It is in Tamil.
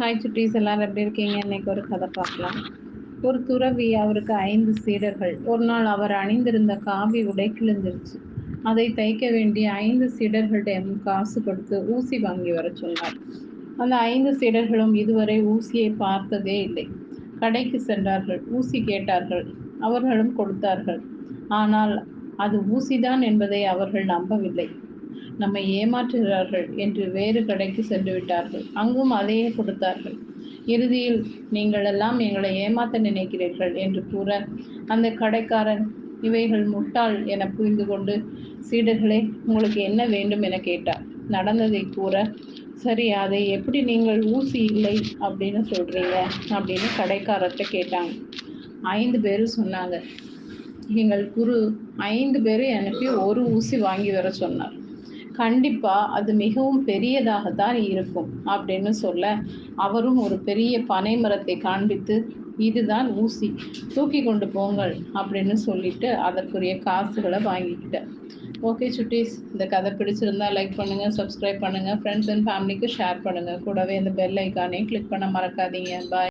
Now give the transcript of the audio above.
ஹாய் சுட்டீஸ். எல்லாரும் எப்படி இருக்கீங்க? இன்னைக்கு ஒரு கதை பார்க்கலாம். ஒரு துறவி அவருக்கு ஐந்து சீடர்கள். ஒரு நாள் அவர் அணிந்திருந்த காவி உடை கிழிந்துருச்சு அதை தைக்க வேண்டிய ஐந்து சீடர்களிடம் காசு கொடுத்து ஊசி வாங்கி வர சொன்னார். அந்த ஐந்து சீடர்களும் இதுவரை ஊசியை பார்த்ததே இல்லை. கடைக்கு சென்றார்கள். ஊசி கேட்டார்கள். அவர்களும் கொடுத்தார்கள். ஆனால் அது ஊசிதான் என்பதை அவர்கள் நம்பவில்லை. நம்மை ஏமாற்றுகிறார்கள் என்று வேறு கடைக்கு சென்று விட்டார்கள் அங்கும் அதையே கொடுத்தார்கள். இறுதியில் நீங்கள் எல்லாம் எங்களை ஏமாத்த நினைக்கிறீர்கள் என்று கூற அந்த கடைக்காரன் இவைகள் முட்டாள் என புரிந்து கொண்டு சீடர்களே உங்களுக்கு என்ன வேண்டும் என கேட்டார். நடந்ததை கூற சரி அதை எப்படி நீங்கள் ஊசி இல்லை அப்படின்னு சொல்றீங்க அப்படின்னு கடைக்காரர்கிட்ட கேட்டாங்க. ஐந்து பேரும் சொன்னாங்க. எங்கள் குரு ஐந்து பேரை அனுப்பி ஒரு ஊசி வாங்கி வர சொன்னார். கண்டிப்பா அது மிகவும் பெரியதாகத்தான் இருக்கும் அப்படின்னு சொல்ல அவரும் ஒரு பெரிய பனை மரத்தை காண்பித்து இதுதான் ஊசி தூக்கி கொண்டு போங்கள் அப்படின்னு சொல்லிட்டு அதற்குரிய காசுகளை வாங்கிக்கிட்டேன் ஓகே சுட்டீஸ் இந்த கதை பிடிச்சிருந்தா லைக் பண்ணுங்க சப்ஸ்கிரைப் பண்ணுங்க ஃப்ரெண்ட்ஸ் அண்ட் ஃபேமிலிக்கு ஷேர் பண்ணுங்க. கூடவே இந்த பெல் ஐக்கானே கிளிக் பண்ண மறக்காதீங்க. பாய்